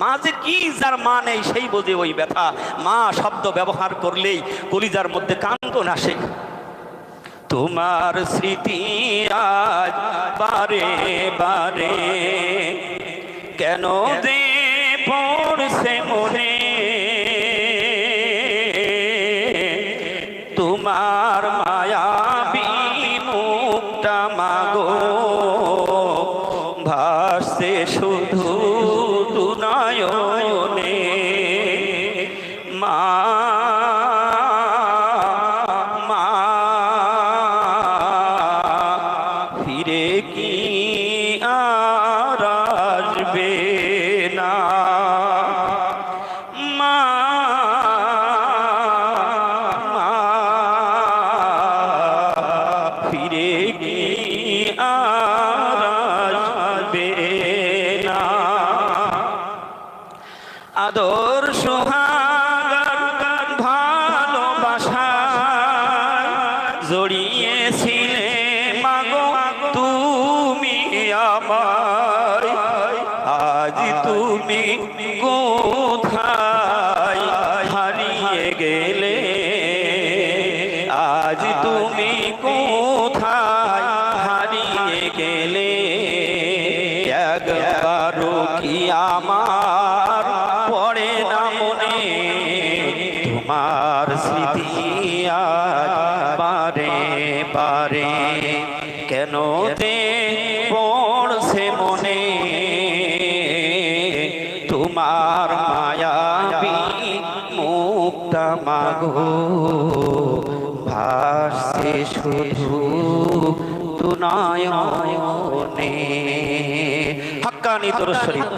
মা যে কি যার মা নেই সেই বোঝে ওই ব্যথা। মা শব্দ ব্যবহার করলেই কলিজার মধ্যে কান্দন আসে। তোমার স্মৃতি আজ বারে বারে, কেন দে পড়ছে মনে? তোমার মায়া মুখটা মাগো, ভাসছে শুধু কি আর আসবে না মা ফিরে কি আর আসবে না আদর সোহাগার ভালোবাসা জড়িয়েছিলে তুমি কোথায় হারিয়ে গেলে, আজ তুমি কোথায় হারিয়ে গেলে? একবারও কি আমার পড়ে না মনে? তোমার স্মৃতি বারে বারে কেন তে তোমার মায়াবি মুক্তা মাগো। ভাসে শুধু তুনায়নে হাক্কানি তোর শরীফ